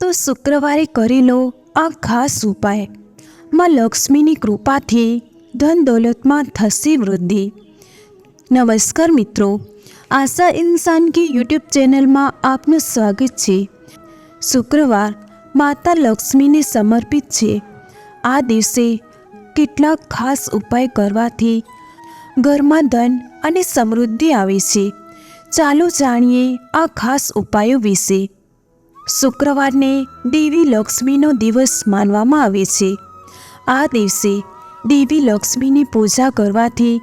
તો શુક્રવારે કરી લો આ ખાસ ઉપાય. માં લક્ષ્મીની કૃપાથી ધન દોલતમાં થશે વૃદ્ધિ. નમસ્કાર મિત્રો, આશા ઇન્સાન કી યુટ્યુબ ચેનલમાં આપનું સ્વાગત છે. શુક્રવાર માતા લક્ષ્મીને સમર્પિત છે. આ દિવસે કેટલાક ખાસ ઉપાય કરવાથી ઘરમાં ધન અને સમૃદ્ધિ આવે છે. ચાલો જાણીએ આ ખાસ ઉપાયો વિશે. શુક્રવારને દેવી લક્ષ્મીનો દિવસ માનવામાં આવે છે. આ દિવસે દેવી લક્ષ્મીની પૂજા કરવાથી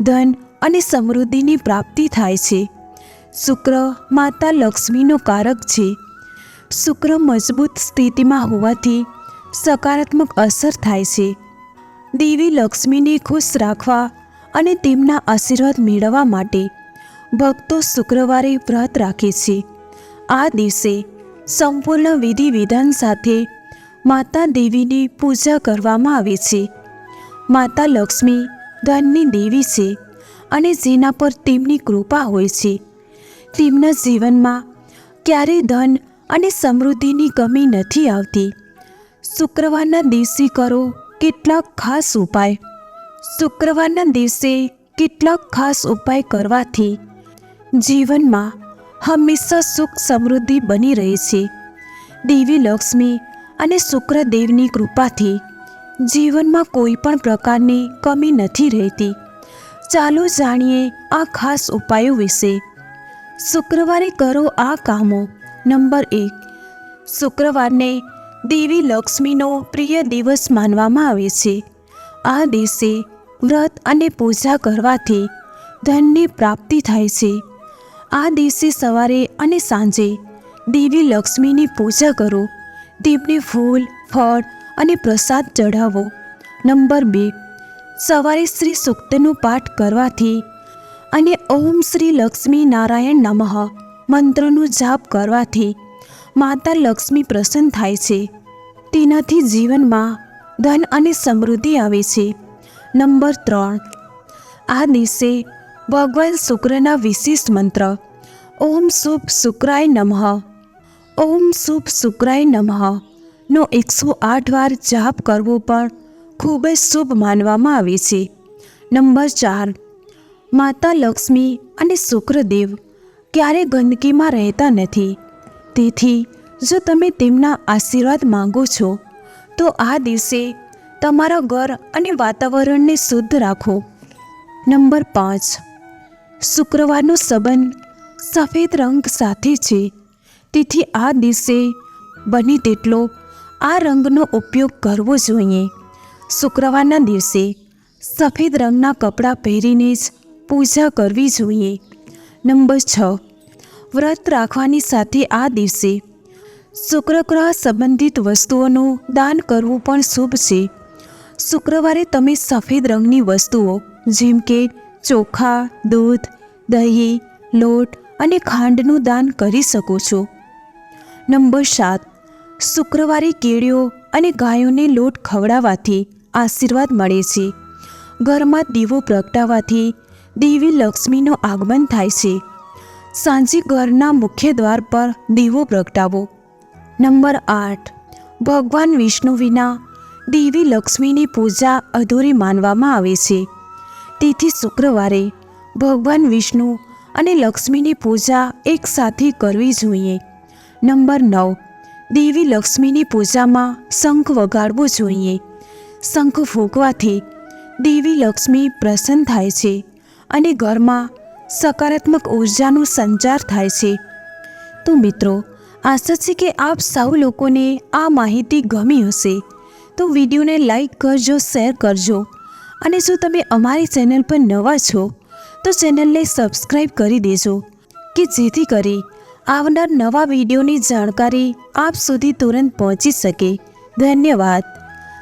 ધન અને સમૃદ્ધિની પ્રાપ્તિ થાય છે. શુક્ર માતા લક્ષ્મીનો કારક છે. શુક્ર મજબૂત સ્થિતિમાં હોવાથી સકારાત્મક અસર થાય છે. દેવી લક્ષ્મીને ખુશ રાખવા અને તેમના આશીર્વાદ મેળવવા માટે ભક્તો શુક્રવારે વ્રત રાખે છે. આ દિવસે સંપૂર્ણ વિધિ વિધાન સાથે માતા દેવીની પૂજા કરવામાં આવે છે. માતા લક્ષ્મી ધનની દેવી છે અને જેના પર તેમની કૃપા હોય છે. તેમના જીવનમાં ક્યારેય ધન અને સમૃદ્ધિની કમી નથી આવતી. શુક્રવારના દિવસે કરો કેટલાક ખાસ ઉપાય. શુક્રવારના દિવસે કેટલાક ખાસ ઉપાય કરવાથી જીવનમાં હંમેશા સુખ સમૃદ્ધિ બની રહે છે. દેવી લક્ષ્મી અને શુક્રદેવની કૃપાથી જીવનમાં કોઈ પણ પ્રકારની કમી નથી રહેતી. ચાલો જાણીએ આ ખાસ ઉપાયો વિશે. શુક્રવારે કરો આ કામો. નંબર એક. શુક્રવારને દેવી લક્ષ્મીનો પ્રિય દિવસ માનવામાં આવે છે. આ દિવસે વ્રત અને પૂજા કરવાથી ધનની પ્રાપ્તિ થાય છે. આ દિવસે સવારે અને સાંજે દેવી લક્ષ્મીની પૂજા કરો. તેમને ફૂલ, ફળ અને પ્રસાદ ચઢાવો. નંબર બે. સવારે શ્રી સૂક્તનું પાઠ કરવાથી અને ઓમ શ્રી લક્ષ્મી નારાયણ નમઃ મંત્રનો જાપ કરવાથી માતા લક્ષ્મી પ્રસન્ન થાય છે. તેનાથી જીવનમાં ધન અને સમૃદ્ધિ આવે છે. નંબર ત્રણ. આ દિવસે ભગવાન શુક્રના વિશિષ્ટ મંત્ર. ઓમ શુભ શુક્રાય નમઃ. ઓમ શુભ શુક્રાય નમઃ. નો એકસો આઠ વાર જાપ કરવો પણ ખૂબ જ શુભ માનવામાં આવે છે. નંબર ચાર. માતા લક્ષ્મી અને શુક્રદેવ ક્યારે ગંદકીમાં રહેતા નથી. તેથી, જો તમે તેમના આશીર્વાદ માંગો છો, તો આ દિવસે તમારા ઘર અને વાતાવરણને શુદ્ધ રાખો. નંબર પાંચ. શુક્રવારનો સંબંધ સફેદ રંગ સાથે છે. તેથી આ દિવસે બને તેટલો આ રંગનો ઉપયોગ કરવો જોઈએ. શુક્રવારના દિવસે સફેદ રંગના કપડાં પહેરીને જ પૂજા કરવી જોઈએ. નંબર છ, વ્રત રાખવાની સાથે આ દિવસે શુક્રગ્રહ સંબંધિત વસ્તુઓનું દાન કરવું પણ શુભ છે. શુક્રવારે તમે સફેદ રંગની વસ્તુઓ, જેમ કે ચોખા, દૂધ, દહીં, લોટ અને ખાંડનું દાન કરી શકો છો. નંબર સાત. શુક્રવારે કેળીઓ અને ગાયોને લોટ ખવડાવવાથી આશીર્વાદ મળે છે. ઘરમાં દીવો પ્રગટાવવાથી દેવી લક્ષ્મીનું આગમન થાય છે. સાંજે ઘરના મુખ્ય દ્વાર પર દીવો પ્રગટાવો. નંબર આઠ. ભગવાન વિષ્ણુ વિના દેવી લક્ષ્મીની પૂજા અધૂરી માનવામાં આવે છે. તેથી શુક્રવારે ભગવાન વિષ્ણુ અને લક્ષ્મીની પૂજા એકસાથે કરવી જોઈએ. નંબર નવ. દેવી લક્ષ્મીની પૂજામાં શંખ વગાડવો જોઈએ. શંખ ફૂંકવાથી દેવી લક્ષ્મી પ્રસન્ન થાય છે અને ઘરમાં સકારાત્મક ઉર્જાનો સંચાર થાય છે. તો મિત્રો, આશા છે કે આપ સૌ લોકોને આ માહિતી ગમી હશે. તો વિડીયોને લાઈક કરજો, શેર કરજો. અને જો તમે અમારી ચેનલ પર નવા છો, તો ચેનલને સબસ્ક્રાઈબ કરી દેજો કે જેથી કરી આવનાર નવા વિડીયોની જાણકારી આપ સુધી તુરંત પહોંચી શકે. ધન્યવાદ.